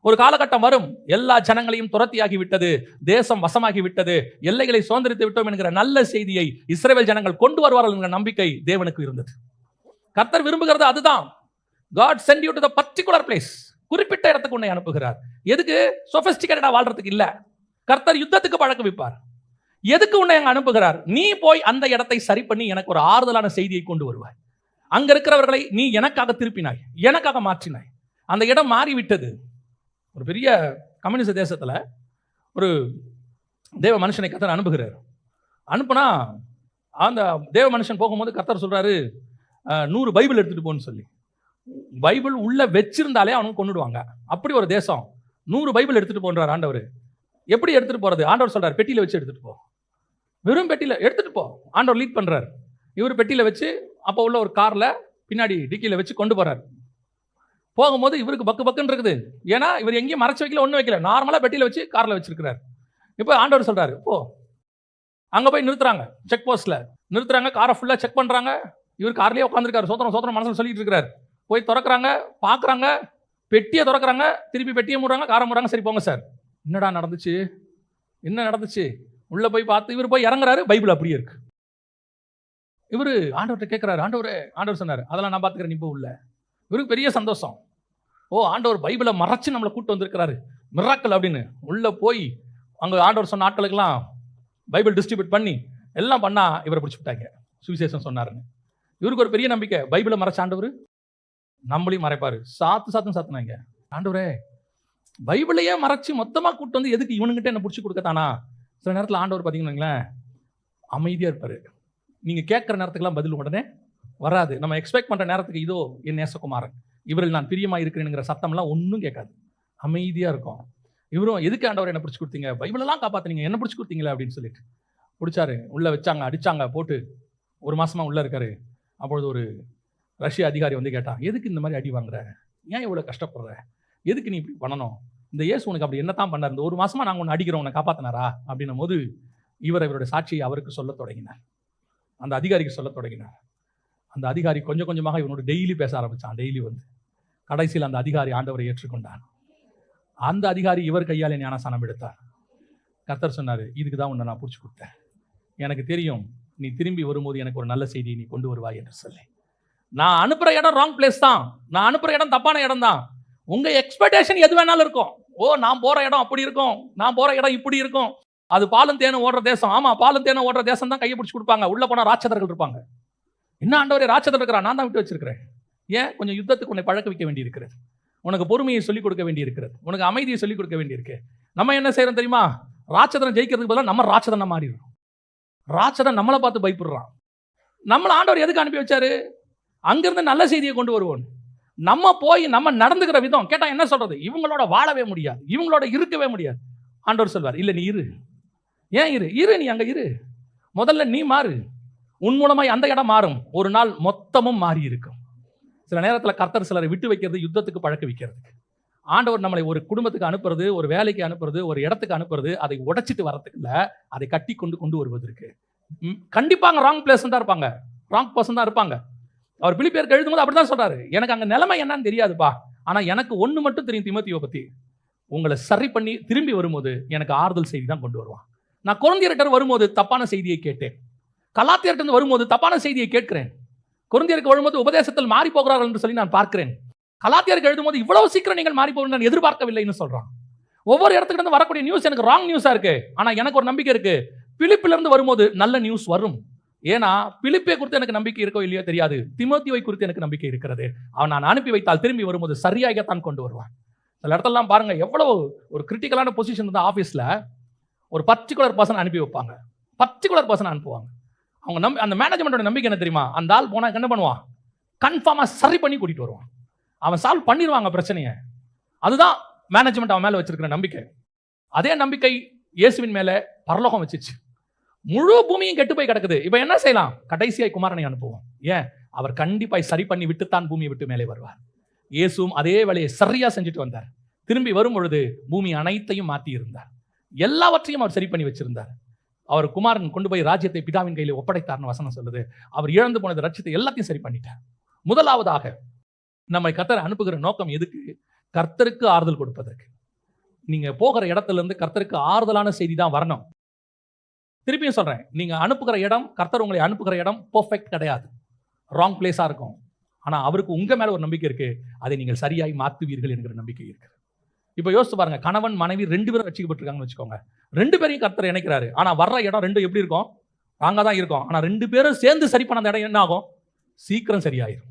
ஒரு காலகட்டம் வரும். எல்லா ஜனங்களையும் துரத்தியாகி விட்டது தேசம் வசமாகி விட்டது எல்லைகளை சுதந்திரித்து விட்டோம் என்கிற நல்ல செய்தியை இஸ்ரேல் ஜனங்கள் கொண்டு வருவார்கள் என்கிற நம்பிக்கை தேவனுக்கு இருந்தது. கர்த்தர் விரும்புகிறது அதுதான். God sent you to the particular place குறிப்பிட்ட இடத்துக்கு உன்னை அனுப்புகிறார். எதுக்கு? சொஃபிஸ்டிகேட்டடாக வாழ்றதுக்கு இல்ல. கர்த்தர் யுத்தத்துக்கு பழக்க வைப்பார் எதுக்கு உன்னை அங்க அனுப்புகிறார்? நீ போய் அந்த இடத்தை சரி பண்ணி எனக்கு ஒரு ஆறுதலான செய்தியை கொண்டு வருவாய். அங்க இருக்கிறவர்களை நீ எனக்காக திருப்பினாய் எனக்காக மாற்றினாய். அந்த இடம் மாறிவிட்டது. ஒரு பெரிய கம்யூனிஸ்ட் தேசத்தில் ஒரு தேவ மனுஷனை கத்தர் அனுப்புகிறார். அனுப்புனா அந்த தேவ மனுஷன் போகும்போது கத்தர் சொல்கிறாரு நூறு பைபிள் எடுத்துகிட்டு போன்னு சொல்லி. பைபிள் உள்ளே வச்சிருந்தாலே அவனுக்கு கொண்டுடுவாங்க அப்படி ஒரு தேசம். நூறு பைபிள் எடுத்துகிட்டு போன்றார் ஆண்டவர். எப்படி எடுத்துகிட்டு போகிறது ஆண்டவர் சொல்கிறார் பெட்டியில் வச்சு எடுத்துகிட்டு போ. வெறும் பெட்டியில் எடுத்துகிட்டு போ. ஆண்டவர் லீட் பண்ணுறார் இவர் பெட்டியில் வச்சு அப்போ உள்ள ஒரு காரில் பின்னாடி டிக்கியில் வச்சு கொண்டு போகிறார் போகும்போது இவருக்கு பக்கு பக்குன்னு இருக்குது. ஏன்னா இவர் எங்கேயும் மறைச்சு வைக்கல ஒன்றும் வைக்கல. நார்மலாக பெட்டியில் வச்சு காரில் வச்சிருக்கிறார். இப்போ ஆண்டவர் சொல்கிறாரு போ. அங்கே போய் நிறுத்துறாங்க செக் போஸ்ட்டில் நிறுத்துறாங்க காரை ஃபுல்லாக செக் பண்ணுறாங்க இவர் கார்லேயே உட்காந்துருக்காரு சோத்திரம் சோத்திரம் மனசில் சொல்லிட்டு இருக்கிறார் போய் திறக்கிறாங்க பார்க்குறாங்க பெட்டியை திறக்கிறாங்க திருப்பி பெட்டியை மூடுறாங்க காரை மூடுறாங்க. சரி போங்க சார். என்னடா நடந்துச்சு? என்ன நடந்துச்சு? உள்ளே போய் பார்த்து இவர் போய் இறங்குறாரு பைபிள் அப்படியே இருக்கு. இவர் ஆண்டவர்கிட்ட கேட்குறாரு ஆண்டவரே ஆண்டவர் சொன்னார் அதெல்லாம் நான் பார்த்துக்கிறேன் இப்போ உள்ள. இவருக்கு பெரிய சந்தோஷம். ஓ ஆண்டவர் பைபிளை மறைச்சு நம்மளை கூட்டு வந்திருக்கிறாரு மிராக்கல் அப்படின்னு. உள்ளே போய் அங்கே ஆண்டவர் சொன்ன ஆட்களுக்கெல்லாம் பைபிள் டிஸ்ட்ரிபியூட் பண்ணி எல்லாம் பண்ணால் இவரை பிடிச்சி விட்டாங்க. சுவிசேஷம் சொன்னாருன்னு. இவருக்கு ஒரு பெரிய நம்பிக்கை பைபிளை மறைச்ச ஆண்டவர் நம்மளையும் மறைப்பார். சாத்து சாத்தும் சாத்துனாங்க. ஆண்டவரே பைபிளையே மறைச்சு மொத்தமாக கூட்டு வந்து எதுக்கு இவனுங்கிட்ட என்ன பிடிச்சி கொடுக்கத்தானா? சில நேரத்தில் ஆண்டவர் பார்த்தீங்கன்னு அமைதியாக இருப்பார். நீங்கள் கேட்குற நேரத்துக்கெல்லாம் பதில் உடனே வராது. நம்ம எக்ஸ்பெக்ட் பண்ணுற நேரத்துக்கு இதோ என் நேசகுமாரன். இவரில் நான் பிரியமாக இருக்கிறேனுங்கிற சத்தம்லாம் ஒன்றும் கேட்காது. அமைதியாக இருக்கும். இவரும் எதுக்கு ஆண்டவர் என்ன பிடிச்சி கொடுத்தீங்க? பைபிளெல்லாம் காப்பாற்றினீங்க என்ன பிடிச்சி கொடுத்தீங்களே? அப்படின்னு சொல்லிட்டு. பிடிச்சாரு. உள்ளே வச்சாங்க. அடித்தாங்க போட்டு ஒரு மாதமாக உள்ளே இருக்காரு. அப்பொழுது ஒரு ரஷ்ய அதிகாரி வந்து கேட்டான் எதுக்கு இந்த மாதிரி அடி வாங்குற? ஏன் இவ்வளோ கஷ்டப்படுற? எதுக்கு நீ இப்படி பண்ணணும்? இந்த இயேசு உனக்கு அப்படி என்ன தான் பண்ணார்? இந்த ஒரு மாதமாக நாங்கள் ஒன்று அடிக்கிறோம். உன்னை காப்பாற்றினாரா அப்படின்னும் போது இவர் இவருடைய சாட்சியை அவருக்கு சொல்ல தொடங்கினார். அந்த அதிகாரிக்கு சொல்ல தொடங்கினார். அந்த அதிகாரி கொஞ்சம் கொஞ்சமாக இவனோட டெய்லி பேச ஆரம்பித்தான் டெய்லி வந்து. கடைசியில் அந்த அதிகாரி ஆண்டவரை ஏற்றுக்கொண்டான். அந்த அதிகாரி இவர் கையாலே ஞானசானம் எடுத்தார். கர்த்தர் சொன்னார் இதுக்கு தான் உன்னை நான் பிடிச்சி கொடுத்தேன். எனக்கு தெரியும் நீ திரும்பி வரும்போது எனக்கு ஒரு நல்ல செய்தியை நீ கொண்டு வருவாய் என்று சொல்லி. நான் அனுப்புகிற இடம் ராங் பிளேஸ் தான். நான் அனுப்புகிற இடம் தப்பான இடம் தான். உங்கள் எக்ஸ்பெக்டேஷன் எது வேணாலும் இருக்கும். ஓ நான் போகிற இடம் அப்படி இருக்கும். நான் போகிற இடம் இப்படி இருக்கும். அது பாலும் தேனும் ஓடுற தேசம். ஆமா பாலும் தேனும் ஓடுற தேசம் தான் கையை பிடிச்சி கொடுப்பாங்க. உள்ள போனால் ராட்சதர்கள் இருப்பாங்க. என்ன ஆண்டவரே ராட்சதர் இருக்கிறா நான் தான் விட்டு வச்சிருக்கிறேன். ஏன்? கொஞ்சம் யுத்தத்துக்கு உன்னை பழக்க வைக்க வேண்டியிருக்கிறது. உனக்கு பொறுமையை சொல்லிக் கொடுக்க வேண்டியிருக்கிறது. உனக்கு அமைதியை சொல்லிக் கொடுக்க வேண்டியிருக்கு. நம்ம என்ன செய்யறோம் தெரியுமா? ராட்சதனை ஜெயிக்கிறதுக்கு பதிலாக நம்ம ராட்சதனை மாறிடுறோம். ராட்சதன் நம்மளை பார்த்து பயப்படுறான். நம்மளை ஆண்டவர் எதுக்கு அனுப்பி வச்சாரு? அங்கிருந்து நல்ல செய்தியை கொண்டு வருவோம். நம்ம போய் நம்ம நடந்துக்கிற விதம். கேட்டால் என்ன சொல்றது? இவங்களோட வாழவே முடியாது. இவங்களோட இருக்கவே முடியாது. ஆண்டவர் சொல்வார் இல்லை நீ இரு. ஏன் இரு? இரு நீ அங்கே இரு. முதல்ல நீ மாறு. உன் மூலமாய் அந்த இடம் மாறும். ஒரு நாள் மொத்தமும் மாறி இருக்கும் சில நேரத்தில் கர்த்தர் சிலரை விட்டு வைக்கிறது யுத்தத்துக்கு பழக்க வைக்கிறதுக்கு. ஆண்டவர் நம்மளை ஒரு குடும்பத்துக்கு அனுப்புறது ஒரு வேலைக்கு அனுப்புறது ஒரு இடத்துக்கு அனுப்புறது அதை உடைச்சிட்டு வரதுக்கு அதை கட்டி கொண்டு கொண்டு வருவதற்கு. ம், கண்டிப்பா ராங் பிளேஸ் தான் இருப்பாங்க. ராங் பர்சன் தான் இருப்பாங்க. அவர் பிலிப்பியருக்கு எழுதும்போது அப்படிதான் சொல்கிறாரு எனக்கு அங்கே நிலைமை என்னன்னு தெரியாதுப்பா. ஆனால் எனக்கு ஒன்று மட்டும் தெரியும் திமுத்தியை பற்றி உங்களை சரி பண்ணி திரும்பி வரும்போது எனக்கு ஆறுதல் செய்தி தான் கொண்டு வருவான். நான் குழந்தையர்கிட்ட வரும்போது தப்பான செய்தியை கேட்டேன். கலாத்தியர்கிட்ட வரும்போது தப்பான செய்தியை கேட்கிறேன். குழந்தையருக்கு வரும்போது உபதேசத்தில் மாறி போகிறார்கள் என்று சொல்லி நான் பார்க்கிறேன். கலாத்தியருக்கு எழுதும்போது இவ்வளவு சீக்கிரம் நீங்கள் மாறி போகணும் நான் எதிர்பார்க்கவில்லைன்னு சொல்கிறான் ஒவ்வொரு இடத்துக்கிட்ட வரக்கூடிய நியூஸ் எனக்கு ராங் நியூஸாக இருக்கு. ஆனால் எனக்கு ஒரு நம்பிக்கை இருக்கு. பிலிப்பிலிருந்து வரும்போது நல்ல நியூஸ் வரும். ஏன்னா பிலிப்பை குறித்து எனக்கு நம்பிக்கை இருக்கோ இல்லையோ தெரியாது. திமோத்தியோவை குறித்து எனக்கு நம்பிக்கை இருக்கிறது. அவன் நான் அனுப்பி வைத்தால் திரும்பி வரும்போது சரியாகத்தான் கொண்டு வருவான். சில இடத்துலலாம் பாருங்க எவ்வளவு ஒரு கிரிட்டிக்கலான பொசிஷன் இருந்தால் ஆஃபீஸில் ஒரு பர்டிகுலர் பர்சன் அனுப்பி வைப்பாங்க. பர்டிகுலர் பர்சன் அனுப்புவாங்க. அவங்க நம்பி அந்த மேனேஜ்மெண்ட்டோட நம்பிக்கை என்ன தெரியுமா? அந்த ஆள் போனால் என்ன பண்ணுவான்? கன்ஃபார்மாக சரி பண்ணி கூட்டிகிட்டு வருவான். அவன் சால்வ் பண்ணிடுவாங்க பிரச்சனையை. அதுதான் மேனேஜ்மெண்ட் அவன் மேலே வச்சிருக்கிற நம்பிக்கை. அதே நம்பிக்கை இயேசுவின் மேலே பரலோகம் வச்சிச்சு முழு பூமியும் கெட்டு போய் கிடக்குது. இப்போ என்ன செய்யலாம்? கடைசியாய் குமாரனை அனுப்புவோம். ஏன்? அவர் கண்டிப்பாக சரி பண்ணி விட்டுத்தான் பூமியை விட்டு மேலே வருவார். இயேசுவும் அதே வேலையை சரியாக செஞ்சுட்டு வந்தார். திரும்பி வரும் பொழுது பூமி அனைத்தையும் மாற்றி இருந்தார். எல்லாவற்றையும் அவர் சரி பண்ணி வச்சிருந்தார். அவர் குமாரன் கொண்டு போய் ராஜ்யத்தை பிதாவின் கையில் ஒப்படைத்தார்னு வசனம் சொல்லுது. அவர் இழந்து போனது ரட்சத்தை எல்லாத்தையும் சரி பண்ணிட்டார். முதலாவதாக நம்மை கர்த்தர் அனுப்புகிற நோக்கம் எதுக்கு? கர்த்தருக்கு ஆறுதல் கொடுப்பதற்கு. நீங்க போகிற இடத்துல இருந்து கர்த்தருக்கு ஆறுதலான செய்தி தான் வரணும். திருப்பியும் சொல்றேன் நீங்க அனுப்புகிற இடம் கர்த்தர் உங்களை அனுப்புகிற இடம் பர்ஃபெக்ட் கிடையாது. ராங் பிளேஸா இருக்கும். ஆனா அவருக்கு உங்க மேல ஒரு நம்பிக்கை இருக்கு. அதை நீங்கள் சரியாய் மாத்துவீர்கள் என்கிற நம்பிக்கை இருக்கு. இப்போ யோசிச்சு பாருங்க கணவன் மனைவி ரெண்டு பேரும் ரசிக்கப்பட்டிருக்காங்கன்னு வச்சுக்கோங்க. ரெண்டு பேரையும் கர்த்தர் இணைக்கிறாரு. ஆனா வர்ற இடம் ரெண்டும் எப்படி இருக்கும்? ராங்கா தான் இருக்கும். ஆனா ரெண்டு பேரும் சேர்ந்து சரி பண்ண அந்த இடம் என்ன ஆகும்? சீக்கிரம் சரியாயிரும்.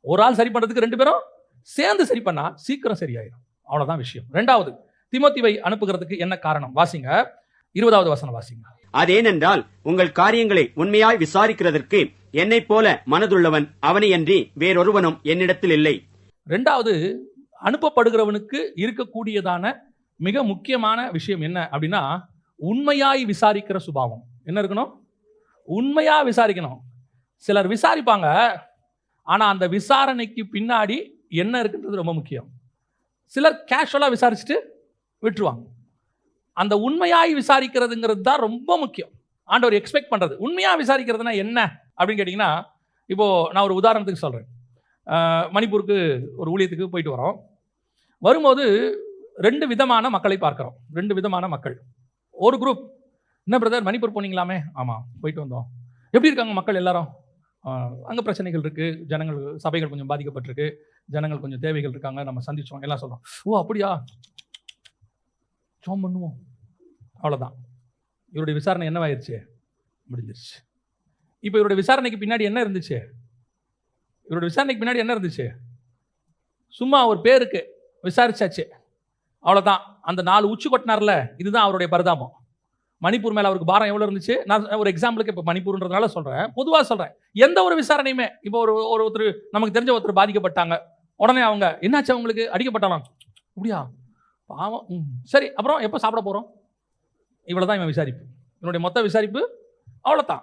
ஒரு ஆள் சரி பண்றதுக்கு ரெண்டு பேரும் சேர்ந்து சரி பண்ணா சீக்கிரம் சரியாயிரும். அவ்வளவுதான் விஷயம். ரெண்டாவது திமோத்திவை அனுப்புகிறதுக்கு என்ன காரணம்? வாசிங்க. இருபதாவது வசனம் வாசிங்க. அதேனென்றால் உங்கள் காரியங்களை உண்மையாய் விசாரிக்கிறதற்கு என்னைப் போல மனதுள்ளவன் அவனையன்றி வேறொருவனும் என்னிடத்தில் இல்லை. ரெண்டாவது அனுப்பப்படுகிறவனுக்கு இருக்கக்கூடியதான மிக முக்கியமான விஷயம் என்ன அப்படின்னா உண்மையாய் விசாரிக்கிற சுபாவம். என்ன இருக்கணும்? உண்மையாக விசாரிக்கணும். சிலர் விசாரிப்பாங்க ஆனால் அந்த விசாரணைக்கு பின்னாடி என்ன இருக்குன்றது ரொம்ப முக்கியம். சிலர் கேஷுவலாக விசாரிச்சுட்டு விட்டுருவாங்க. அந்த உண்மையாய் விசாரிக்கிறதுங்கிறது தான் ரொம்ப முக்கியம். ஆண்டவர் எக்ஸ்பெக்ட் பண்ணுறது உண்மையாக விசாரிக்கிறதுனா என்ன அப்படின்னு கேட்டிங்கன்னா இப்போது நான் ஒரு உதாரணத்துக்கு சொல்கிறேன் மணிப்பூருக்கு ஒரு ஊழியத்துக்கு போயிட்டு வரோம். வரும்போது ரெண்டு விதமான மக்களை பார்க்குறோம். ரெண்டு விதமான மக்கள். ஒரு குரூப் என்ன பிரதர் மணிப்பூர் போனீங்களாமே? ஆமாம் போயிட்டு வந்தோம். எப்படி இருக்காங்க மக்கள் எல்லாரும்? அங்கே பிரச்சனைகள் இருக்குது ஜனங்கள் சபைகள் கொஞ்சம் பாதிக்கப்பட்டிருக்கு. ஜனங்கள் கொஞ்சம் தேவைகள் இருக்காங்க. நம்ம சந்திச்சோம். எல்லாம் சொல்கிறோம் ஓ அப்படியா? ஜோம் பண்ணுவோம். அவ்வளோதான் இவருடைய விசாரணை என்னவாயிருச்சு? முடிஞ்சிருச்சு. இப்போ இவருடைய விசாரணைக்கு பின்னாடி என்ன இருந்துச்சு? இவருடைய விசாரணைக்கு பின்னாடி என்ன இருந்துச்சு? சும்மா ஒரு பேருக்கு விசாரிச்சாச்சு. அவ்வளோதான் அந்த நாலு உச்சி கொட்டினார்ல இதுதான் அவருடைய பரிதாபம். மணிப்பூர் மேலே அவருக்கு பாரம் எவ்வளோ இருந்துச்சு? நான் ஒரு எக்ஸாம்பிளுக்கு இப்போ மணிப்பூர்ன்றதுனால சொல்கிறேன் பொதுவாக சொல்கிறேன் எந்த ஒரு விசாரணையுமே இப்போ ஒரு ஒரு ஒருத்தர் நமக்கு தெரிஞ்ச ஒருத்தர் பாதிக்கப்பட்டாங்க. உடனே அவங்க என்னாச்சு அவங்களுக்கு? அடிக்கப்பட்டாலாம் அப்படியா? பாவம். ம். சரி அப்புறம் எப்போ சாப்பிட போகிறோம் இவ்வளோ தான் இவன் விசாரிப்பு. இவனுடைய மொத்த விசாரிப்பு அவ்வளோதான்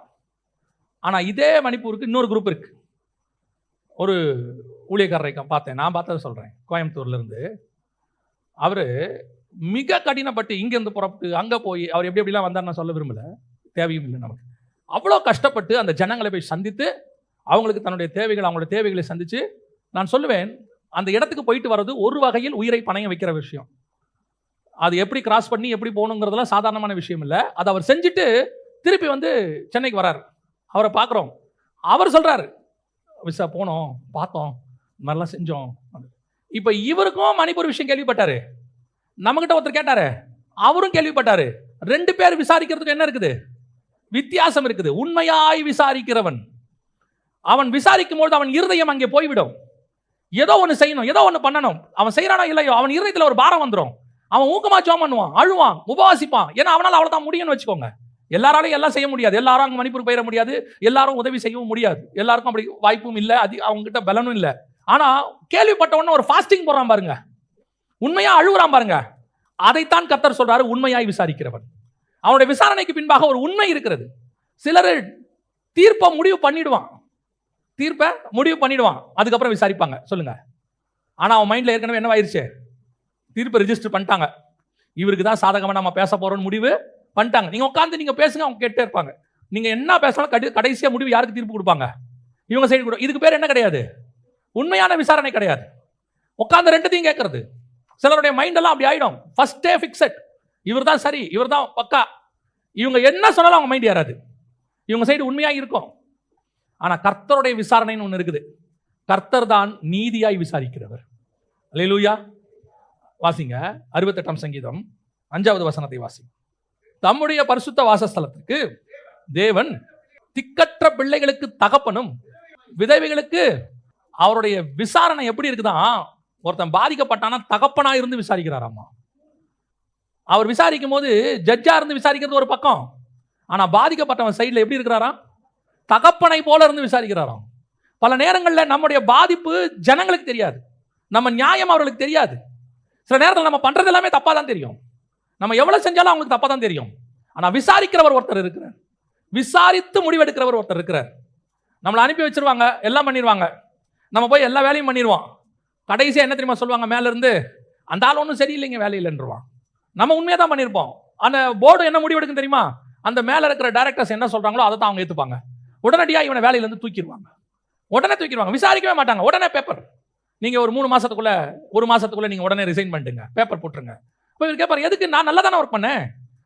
ஆனால் இதே மணிப்பூருக்கு இன்னொரு குரூப் இருக்குது ஒரு ஊழியக்காரரை பார்த்தேன். நான் பார்த்ததை சொல்கிறேன் கோயம்புத்தூர்லேருந்து. அவர் மிக கடினப்பட்டு இங்கேருந்து புறப்பட்டு அங்கே போய் அவர் எப்படி எப்படிலாம் வந்தார் நான் சொல்ல விரும்பல. தேவையும் இல்லை நமக்கு. அவ்வளோ கஷ்டப்பட்டு அந்த ஜனங்களை போய் சந்தித்து அவங்களுக்கு தன்னுடைய தேவைகள் அவங்களோட தேவைகளை சந்தித்து நான் சொல்லுவேன் அந்த இடத்துக்கு போயிட்டு வர்றது ஒரு வகையில் உயிரை பணையம் வைக்கிற விஷயம். அது எப்படி கிராஸ் பண்ணி எப்படி போகணுங்கிறதுலாம் சாதாரணமான விஷயம் இல்லை. அதை அவர் செஞ்சுட்டு திருப்பி வந்து சென்னைக்கு வரார் அவரை பார்க்குறோம். அவர் சொல்கிறாரு விசா போனோம் பார்த்தோம். மாதிரிலாம் செஞ்சோம். இப்போ இவருக்கும் மணிப்பூர் விஷயம் கேள்விப்பட்டாரு. நம்மகிட்ட ஒருத்தர் கேட்டாரு. அவரும் கேள்விப்பட்டாரு. ரெண்டு பேர் விசாரிக்கிறதுக்கு என்ன இருக்குது? வித்தியாசம் இருக்குது. உண்மையாய் விசாரிக்கிறவன். அவன் விசாரிக்கும் பொழுது அவன் இருதயம் அங்கே போய்விடும். ஏதோ ஒன்று செய்யணும் ஏதோ ஒன்று பண்ணணும். அவன் செய்யறானோ இல்லையோ அவன் இருதயத்தில் ஒரு பாரம் வந்துடும் அவன் ஊக்கமா ஜோம் பண்ணுவான் அழுவான் உபவாசிப்பான். ஏன்னா அவனால் அவ்வளோதான் முடியும்னு வச்சுக்கோங்க. எல்லாராலையும் எல்லாம் செய்ய முடியாது. எல்லாரும் அங்கே மணிப்பூர் போயிட முடியாது. எல்லாரும் உதவி செய்யவும் முடியாது. எல்லாருக்கும் அப்படி வாய்ப்பும் இல்லை. அதி அவங்ககிட்ட பலனும் இல்லை. ஆனால் கேள்விப்பட்ட உடனே ஒரு ஃபாஸ்டிங் போடுறான் பாருங்க. உண்மையாக அழுகுறான் பாருங்க. அதைத்தான் கத்தர் சொல்றாரு உண்மையாய் விசாரிக்கிறவன். அவனுடைய விசாரணைக்கு பின்பாக ஒரு உண்மை இருக்கிறது. சிலர் தீர்ப்பை முடிவு பண்ணிடுவான். தீர்ப்பை முடிவு பண்ணிடுவான். அதுக்கப்புறம் விசாரிப்பாங்க. சொல்லுங்க. ஆனால் அவன் மைண்டில் ஏற்கனவே என்னவாயிருச்சு தீர்ப்பை ரிஜிஸ்டர் பண்ணிட்டாங்க. இவருக்கு தான் சாதகமாக நம்ம பேச போகிறோம்னு முடிவு பண்ணிட்டாங்க. நீங்கள் உட்காந்து நீங்கள் பேசுங்க அவங்க கேட்டே இருப்பாங்க. நீங்கள் என்ன பேசினாலும் கடைசியாக முடிவு யாருக்கு தீர்ப்பு கொடுப்பாங்க? இவங்க சைடு கூட. இதுக்கு பேர் என்ன கிடையாது? உண்மையான விசாரணை கிடையாது. உட்காந்து ரெண்டுத்தையும் கேட்கறது. சிலருடைய மைண்டெல்லாம் அப்படி ஆகிடும் ஃபஸ்ட்டே ஃபிக்ஸட் இவர் தான் சரி இவர் தான் பக்கா. இவங்க என்ன சொன்னாலும் அவங்க மைண்ட் ஏறாது. இவங்க சைடு உண்மையாக இருக்கும். ஆனால் கர்த்தருடைய விசாரணைன்னு ஒன்று இருக்குது. கர்த்தர் தான் நீதியாய் விசாரிக்கிறவர். அல்லேலூயா வாசிங்க. அறுபத்தெட்டாம் சங்கீதம். அஞ்சாவது வசனத்தை வாசி. தம்முடைய பரிசுத்த வாசஸ்தலத்துக்கு தேவன் திக்கற்ற பிள்ளைகளுக்கு தகப்பனும் விதவைகளுக்கு அவருடைய விசாரணை எப்படி இருக்குதான் ஒருத்தன் பாதிக்கப்பட்டானா தகப்பனா இருந்து விசாரிக்கிறாராமா? அவர் விசாரிக்கும் போது ஜட்ஜா இருந்து விசாரிக்கிறது ஒரு பக்கம். ஆனா பாதிக்கப்பட்டவன் சைடில் எப்படி இருக்கிறாராம் தகப்பனை போல இருந்து விசாரிக்கிறாராம். பல நேரங்களில் நம்முடைய பாதிப்பு ஜனங்களுக்கு தெரியாது. நம்ம நியாயம் அவர்களுக்கு தெரியாது. சில நேரத்தில் நம்ம பண்ணுறது எல்லாமே தப்பாக தான் தெரியும். நம்ம எவ்வளோ செஞ்சாலும் அவங்களுக்கு தப்பாக தான் தெரியும். ஆனால் விசாரிக்கிறவர் ஒருத்தர் இருக்கிறார். விசாரித்து முடிவெடுக்கிறவர் ஒருத்தர் இருக்கிறார். நம்மளை அனுப்பி வச்சிருவாங்க எல்லாம் பண்ணிடுவாங்க நம்ம போய் எல்லா வேலையும் பண்ணிடுவோம் கடைசியாக என்ன தெரியுமா சொல்லுவாங்க? மேலேருந்து அந்த ஆள் ஒன்றும் சரியில்லைங்க வேலையில்லைன்றவான். நம்ம உண்மையாக தான் பண்ணியிருப்போம் அந்த போர்டு என்ன முடிவெடுக்கும் தெரியுமா? அந்த மேலே இருக்கிற டேரக்டர்ஸ் என்ன சொல்கிறாங்களோ அதை தான் அவங்க ஏற்றுப்பாங்க உடனடியாக இவனை வேலையிலேருந்து தூக்கிடுவாங்க. உடனே தூக்கிடுவாங்க. விசாரிக்கவே மாட்டாங்க. உடனே பேப்பர் நீங்கள் ஒரு மூணு மாதத்துக்குள்ளே ஒரு மாதத்துக்குள்ளே நீங்கள் உடனே ரிசைன் பண்ணிட்டுங்க பேப்பர் போட்டுருங்க. இப்போ இவர் கேட்பார் எதுக்கு? நான் நல்லா தானே ஒர்க் பண்ணேன்.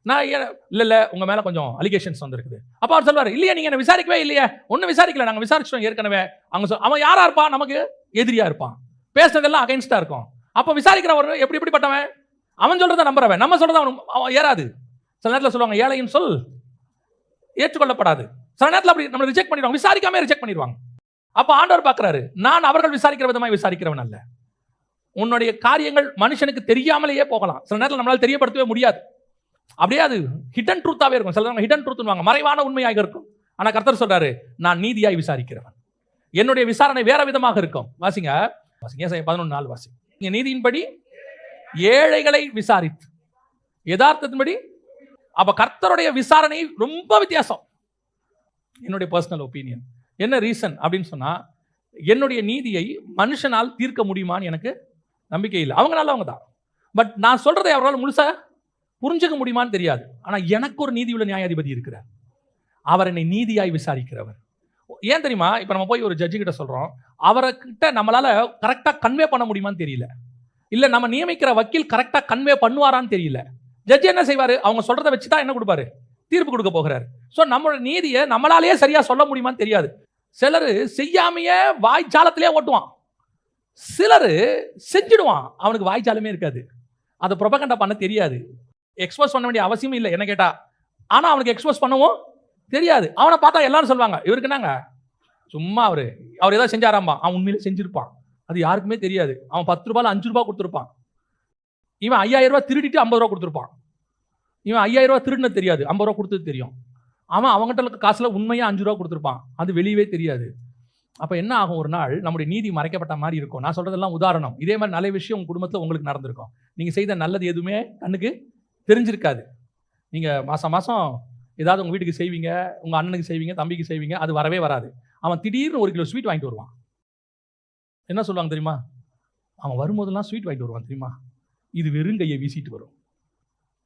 நான் ஏன் இல்லை இல்லை உங்கள் மேலே கொஞ்சம் அலிகேஷன்ஸ் வந்திருக்குது. அப்போ அவர் சொல்வார் இல்லையா நீங்கள் என்ன விசாரிக்கவே இல்லையே. ஒன்றும் விசாரிக்கல. நாங்கள் விசாரிச்சிட்டோம் ஏற்கனவே. அவங்க சொல் அவன் யாராக இருப்பான்? நமக்கு எதிரியா இருப்பான். பேசுனதெல்லாம் அகைன்ஸ்டாக இருக்கும். அப்போ விசாரிக்கிறவர் எப்படி எப்படிப்பட்டவன்? அவன் சொல்கிறத நம்புறவன். நம்ம சொல்கிறத அவன் அவன் ஏறாது. சில நேரத்தில் சொல்லுவாங்க ஏழையின் சொல். ஏற்றுக்கொள்ளப்படாது. சில நேரத்தில் அப்படி நம்ம ரிஜெக்ட் பண்ணிடுவாங்க. விசாரிக்காம ரிஜெக்ட் பண்ணிடுவாங்க. அப்போ ஆண்டவர் பார்க்குறாரு நான் அவர்கள் விசாரிக்கிற விதமாக விசாரிக்கிறவன் அல்ல. உன்னுடைய காரியங்கள் மனுஷனுக்கு தெரியாமலேயே போகலாம். சில நேரத்தில் நம்மளால் தெரியப்படுத்தவே முடியாது. அப்படியே அது ஹிடன் ட்ரூத்தாகவே இருக்கும். சில ஹிடன் ட்ரூத்னுவாங்க மறைவான உண்மையாக இருக்கும். ஆனால் கர்த்தர் சொல்றாரு நான் நீதியாய் விசாரிக்கிறவன். என்னுடைய விசாரணை வேற விதமாக இருக்கும். வாசிங்க. வாசிங்க. பதினொன்று நாள் வாசி. இங்க நீதியின்படி ஏழைகளை விசாரித்து யதார்த்தத்தின்படி அப்ப கர்த்தருடைய விசாரணை ரொம்ப வித்தியாசம். என்னுடைய பர்சனல் ஒப்பீனியன் என்ன ரீசன் அப்படின்னு சொன்னா என்னுடைய நீதியை மனுஷனால் தீர்க்க முடியுமான்னு எனக்கு நம்பிக்கை இல்லை. அவங்க நல்லவங்க தான். பட் நான் சொல்றதை அவரால் முழுசாக புரிஞ்சுக்க முடியுமான்னு தெரியாது. ஆனால் எனக்கு ஒரு நீதியுள்ள நியாயாதிபதி இருக்கிறார். அவர் என்னை நீதியாய் விசாரிக்கிறவர். ஏன் தெரியுமா? இப்போ நம்ம போய் ஒரு ஜட்ஜு கிட்ட சொல்கிறோம் அவர்கிட்ட நம்மளால் கரெக்டாக கன்வே பண்ண முடியுமான்னு தெரியல. இல்லை நம்ம நியமிக்கிற வக்கீல் கரெக்டாக கன்வே பண்ணுவாரான்னு தெரியல. ஜட்ஜ் என்ன செய்வார்? அவங்க சொல்றதை வச்சு தான் என்ன கொடுப்பாரு? தீர்ப்பு கொடுக்க போகிறார். ஸோ நம்மளோட நீதியை நம்மளாலேயே சரியாக சொல்ல முடியுமான்னு தெரியாது. சிலர் செய்யாமையே வாய்ச்சாலத்திலே ஓட்டுவான். சிலர் செஞ்சிடுவான். அவனுக்கு வாய்ச்சாலுமே இருக்காது. அதை புரபகண்டா பண்ண தெரியாது. எக்ஸ்போஸ் பண்ண வேண்டிய அவசியமும் இல்லை என்ன கேட்டால் ஆனால் அவனுக்கு எக்ஸ்போஸ் பண்ணவும் தெரியாது. அவனை பார்த்தா எல்லாரும் சொல்லுவாங்க இவருக்கு என்னங்க? சும்மா அவர். அவர் ஏதாவது செஞ்சாராம்பா அவன் உண்மையிலே செஞ்சிருப்பான். அது யாருக்குமே தெரியாது. அவன் பத்து ரூபாயில் அஞ்சு ரூபா கொடுத்துருப்பான். இவன் ஐயாயிரம் ரூபா திருடிட்டு ஐம்பது ரூபா கொடுத்துருப்பான். இவன் ஐயாயிரம் ரூபா திருடினது தெரியாது. ஐம்பது ரூபா கொடுத்தது தெரியும். அவன் அவங்ககிட்ட இருக்க காசில் உண்மையாக அஞ்சு ரூபா கொடுத்துருப்பான். அது வெளியவே தெரியாது. அப்போ என்ன ஆகும்? ஒரு நாள் நம்முடைய நீதி மறைக்கப்பட்ட மாதிரி இருக்கும். நான் சொல்கிறதெல்லாம் உதாரணம். இதே மாதிரி நல்ல விஷயம் உங்கள் குடும்பத்தில் உங்களுக்கு நடந்திருக்கும். நீங்கள் செய்த நல்லது எதுவுமே கண்ணுக்கு தெரிஞ்சிருக்காது. நீங்கள் மாதம் மாதம் ஏதாவது உங்கள் வீட்டுக்கு செய்வீங்க உங்கள் அண்ணனுக்கு செய்வீங்க தம்பிக்கு செய்வீங்க அது வரவே வராது. அவன் திடீர்னு ஒரு கிலோ ஸ்வீட் வாங்கிட்டு வருவான். என்ன சொல்லுவாங்க தெரியுமா? அவன் வரும்போதெல்லாம் ஸ்வீட் வாங்கிட்டு வருவான் தெரியுமா? இது வெறும் கையை வீசிட்டு வரும்.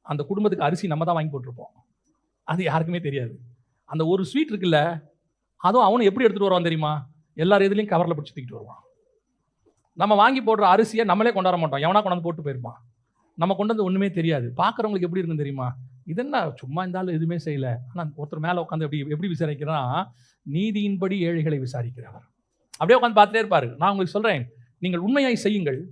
அந்த குடும்பத்துக்கு அரிசி நம்ம தான் வாங்கி போட்டிருப்போம். அது யாருக்குமே தெரியாது. அந்த ஒரு ஸ்வீட் இருக்குல்ல அதுவும் அவனை எப்படி எடுத்துகிட்டு வருவான் தெரியுமா? எல்லார் இதுலேயும் கவரில் பிடிச்சி தூக்கிட்டு வருவான். நம்ம வாங்கி போடுற அரிசியை நம்மளே கொண்டாட மாட்டோம். எவனா கொண்டாந்து போட்டு போயிருப்பான். நம்ம கொண்டு வந்து ஒன்றுமே தெரியாது. பார்க்குறவங்களுக்கு எப்படி இருக்குன்னு தெரியுமா? இதென்ன? சும்மா இருந்தாலும் எதுவுமே செய்யலை. ஆனால் ஒருத்தர் மேலே உட்காந்து எப்படி எப்படி விசாரிக்கிறா நீதியின்படி ஏழைகளை விசாரிக்கிறவர். அப்படியே உட்காந்து பார்த்துட்டே இருப்பார். நான் உங்களுக்கு சொல்கிறேன் நீங்கள் உண்மையாய் செய்யுங்கள்.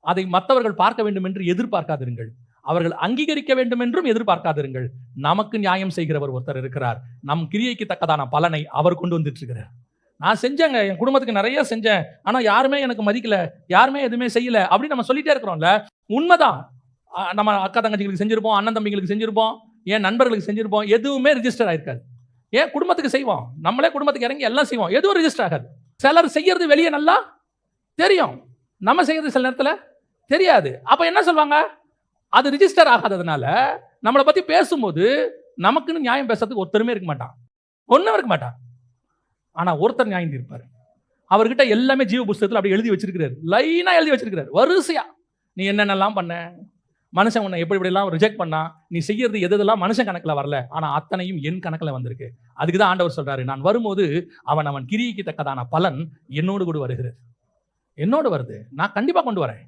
அதை மற்றவர்கள் பார்க்க வேண்டும் என்று எதிர்பார்க்காதிருங்கள். அவர்கள் அங்கீகரிக்க வேண்டும் என்றும் எதிர்பார்க்காதிருங்கள். நமக்கு நியாயம் செய்கிறவர் ஒருத்தர் இருக்கிறார். நம் கிரியைக்கு தக்கதான பலனை அவர் கொண்டு வந்துட்டு இருக்கிறார் நான் செஞ்சேங்க. என் குடும்பத்துக்கு நிறைய செஞ்சேன். ஆனால் யாருமே எனக்கு மதிக்கல. யாருமே எதுவுமே செய்யல. அப்படின்னு நம்ம சொல்லிட்டே இருக்கிறோம்ல. உண்மைதான். நம்ம அக்கா தங்கச்சிகளுக்கு செஞ்சுருப்போம் அண்ணன் தம்பிங்களுக்கு செஞ்சுருப்போம் என் நண்பர்களுக்கு செஞ்சுருப்போம் எதுவுமே ரிஜிஸ்டர் ஆயிருக்காது. ஏன் குடும்பத்துக்கு செய்வோம்? நம்மளே குடும்பத்துக்கு இறங்கி எல்லாம் செய்வோம் எதுவும் ரிஜிஸ்டர் ஆகாது. சிலர் செய்யறது வெளியே நல்லா தெரியும். நம்ம செய்யறது சில நேரத்தில் தெரியாது. அப்போ என்ன சொல்லுவாங்க அது ரிஜிஸ்டர் ஆகாததுனால நம்மளை பற்றி பேசும்போது நமக்குன்னு நியாயம் பேசுறதுக்கு ஒருத்தருமே இருக்க மாட்டான். ஒன்றும் இருக்க மாட்டான். ஆனால் ஒருத்தர் நியாயம் தீர்ப்பார். அவர்கிட்ட எல்லாமே ஜீவ புஸ்தகத்தில் அப்படி எழுதி வச்சிருக்கிறார். லைனாக எழுதி வச்சிருக்கிறார். வரிசையா. நீ என்னென்னலாம் பண்ண? மனுஷன் உன்னை எப்படி இப்படிலாம் ரிஜெக்ட் பண்ணா? நீ செய்யறது எது எதெல்லாம் மனுஷன் கணக்கில் வரல. ஆனால் அத்தனையும் என் கணக்கில் வந்திருக்கு. அதுக்கு தான் ஆண்டவர் சொல்கிறாரு நான் வரும்போது அவன் அவன் கிரிக்கு தக்கதான பலன் என்னோடு கூட வருகிறது. என்னோடு வருது. நான் கண்டிப்பாக கொண்டு வரேன்.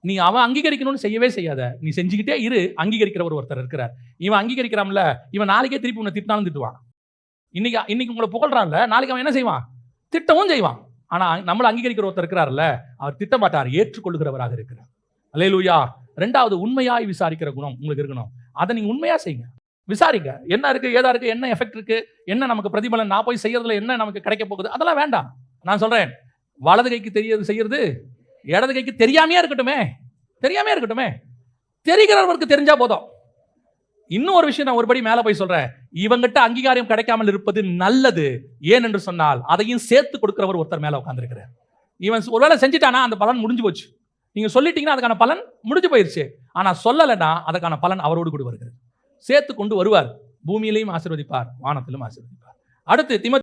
நீ அவன் அங்கீகரிக்கணும்னு செய்யவே செய்யாத. நீ செஞ்சுக்கிட்டே இரு. அங்கீகரிக்கிறவர் ஒருத்தர் இருக்கிறார். இவன் அங்கீகரிக்கிறான்ல இவன் நாளைக்கே திருப்பி உன்னை திட்டினாலும் திட்டுவான். இன்னைக்கு இன்னைக்கு உங்களை புகழ்றான்ல நாளைக்கு அவன் என்ன செய்வான்? திட்டவும் செய்வான். ஆனால் நம்மளை அங்கீகரிக்கிற ஒருத்தர் இருக்கிறார்ல அவர் திட்டமாட்டார். ஏற்றுக்கொள்கிறவராக இருக்கிறார். அலையலூயா ரெண்டாவது உண்மையாய் விசாரிக்கிற குணம் உங்களுக்கு இருக்கணும். அதை நீங்கள் உண்மையா செய்யுங்க. விசாரிங்க. என்ன இருக்கு ஏதா இருக்கு என்ன எஃபெக்ட் இருக்கு என்ன நமக்கு பிரதிபலன் நான் போய் செய்யறதுல என்ன நமக்கு கிடைக்க போகுது அதெல்லாம் வேண்டாம். நான் சொல்றேன். வலது கைக்கு தெரியறது செய்யறது இடது கைக்கு தெரியாமையே இருக்கட்டுமே. தெரியாமையே இருக்கட்டுமே. தெரிகிறவருக்கு தெரிஞ்சா போதும். இன்னும் ஒரு விஷயம் நான் ஒருபடி மேல போய் சொல்றேன். இவங்கிட்ட அங்கீகாரம் கிடைக்காமல் இருப்பது நல்லது. ஏன் என்று சொன்னால் அதையும் சேர்த்து கொடுக்குறவர் ஒருத்தர் மேல உட்காந்துருக்கிறார் இவன் ஒருவேளை செஞ்சிட்டானா அந்த பலன் முடிஞ்சு போச்சு. நீங்க சொல்லிட்டீங்கன்னா அதுக்கான பலன் முடிஞ்சு போயிருச்சு. ஆனா சொல்லலைன்னா அதுக்கான பலன் அவரோடு கூட வருகிறது. சேர்த்து கொண்டு வருவார். பூமியிலையும் ஆசீர்வதிப்பார் வானத்திலும் ஆசீர்வதிப்பார். அடுத்து திம